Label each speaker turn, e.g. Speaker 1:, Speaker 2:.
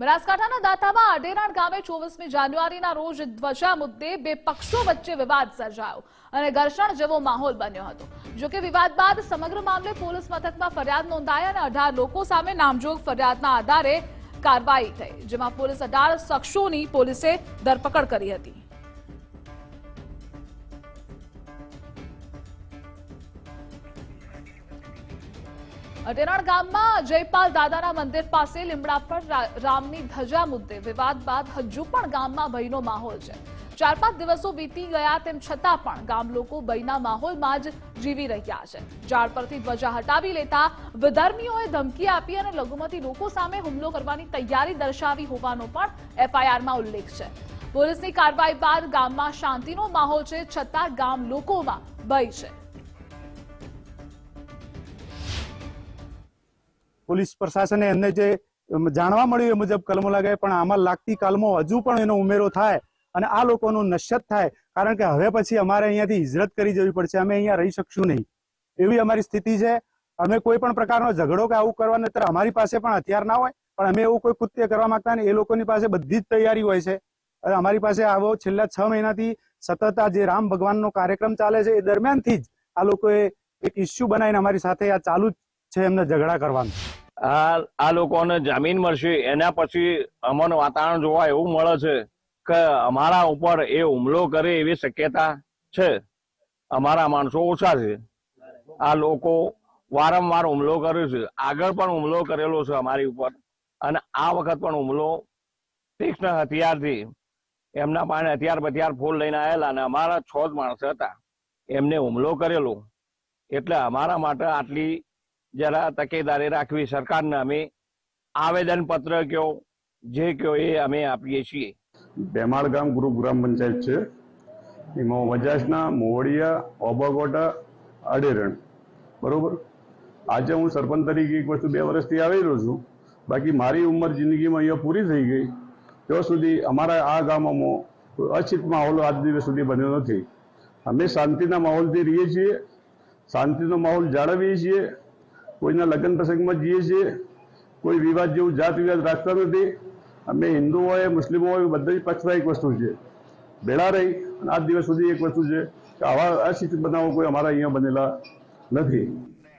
Speaker 1: બનાસકાંઠાના દાતામાં અઢેરાણ ગામે ચોવીસમી જાન્યુઆરીના રોજ ધ્વજા મુદ્દે બે પક્ષો વચ્ચે વિવાદ સર્જાયો અને ઘર્ષણ જેવો માહોલ બન્યો હતો. જોકે વિવાદ બાદ સમગ્ર મામલે પોલીસ મથકમાં ફરિયાદ નોંધાઈ અને અઢાર લોકો સામે નામજોગ ફરિયાદના આધારે કાર્યવાહી થઈ, જેમાં પોલીસ અઢાર શખ્સોની પોલીસે ધરપકડ કરી હતી. અટેરાણ ગામમાં જયપાલ દાદાના મંદિર પાસે લીમડા પર રામની ધજા મુદ્દે વિવાદ બાદ હજુ પણ ગામમાં ભયનો માહોલ છે. ચાર પાંચ દિવસો વીતી ગયા તેમ છતાં પણ ગામ લોકો ભયના માહોલમાં જ જીવી રહ્યા છે. ઝાડ પરથી ધ્વજા હટાવી લેતા વિધર્મીઓએ ધમકી આપી અને લઘુમતી લોકો સામે હુમલો કરવાની તૈયારી દર્શાવી હોવાનો પણ એફઆઈઆરમાં ઉલ્લેખ છે. પોલીસની કાર્યવાહી બાદ ગામમાં શાંતિનો માહોલ છે છતાં ગામ લોકોમાં ભય છે.
Speaker 2: પોલીસ પ્રશાસને એમને જે જાણવા મળ્યું એ મુજબ કલમો લગાવી પણ આમાં લાગતી કલમો હજુ પણ એનો ઉમેરો થાય અને આ લોકોનું નશ્યત થાય, કારણ કે હવે પછી અમારે અહીંયાથી હિજરત કરી જવી પડશે. અમે અહીંયા રહી શકશું નહીં. એવી અમારી સ્થિતિ છે. અમે કોઈ પણ પ્રકારનો ઝઘડો કે આવું કરવા નહીતર અમારી પાસે પણ હથિયાર ના હોય, પણ અમે એવું કોઈ કૃત્ય કરવા માંગતા ને એ લોકોની પાસે બધી જ તૈયારી હોય છે. અને અમારી પાસે આવો છેલ્લા છ મહિનાથી સતત આ જે રામ ભગવાનનો કાર્યક્રમ ચાલે છે, એ દરમિયાનથી જ આ લોકોએ એક ઇસ્યુ બનાવીને અમારી સાથે આ ચાલુ જ છે એમને ઝઘડા કરવાનું.
Speaker 3: આ લોકોને જામીન મળશે. એના પછી અમને વાતાવરણ જોવા એવું મળે છે કે અમારા ઉપર એ હુમલો કરે એવી શક્યતા છે. અમારા માણસો ઓછા છે. આ લોકો વારંવાર હુમલો કર્યો છે. આગળ પણ હુમલો કરેલો છે અમારી ઉપર. અને આ વખત પણ હુમલો તીક્ષ્ણ હથિયારથી એમના પાસે હથિયાર બથિયાર ફૂલ લઈને આવેલા અને અમારા છ જ માણસ હતા. એમને હુમલો કરેલો. એટલે અમારા માટે આટલી જરા તકેદારી રાખવી સરકારને અમે આવેદન પત્ર કયો, જે કયો એ અમે આપીએ છીએ.
Speaker 4: બેમાળ ગામ ગુરુ ગ્રામ પંચાયત છે. એમાં વજાસના મોવડિયા ઓબગોટા અડેરણ. બરોબર? આજે હું સરપંચ તરીકે એક વસ્તુ બે વર્ષથી આવેલો છું. બાકી મારી ઉંમર જિંદગીમાં અહીંયા પૂરી થઈ ગઈ. ત્યાં સુધી અમારા આ ગામોમાં અછિત માહોલ આજ દિવસ સુધી બન્યો નથી. અમે શાંતિના માહોલથી રહીએ છીએ. શાંતિનો માહોલ જાળવીએ છીએ. કોઈના લગ્ન પ્રસંગમાં જઈએ છીએ, કોઈ વિવાદ જેવું જાત વિવાદ રાખતા નથી. અમે હિન્દુ હોય, મુસ્લિમો હોય બધા જ પક્ષમાં એક વસ્તુ છે. ભેળા રહી અને આજ દિવસ સુધી એક વસ્તુ છે કે આવા અશિક્ષિત બનાવો કોઈ અમારા અહીંયા બનેલા નથી.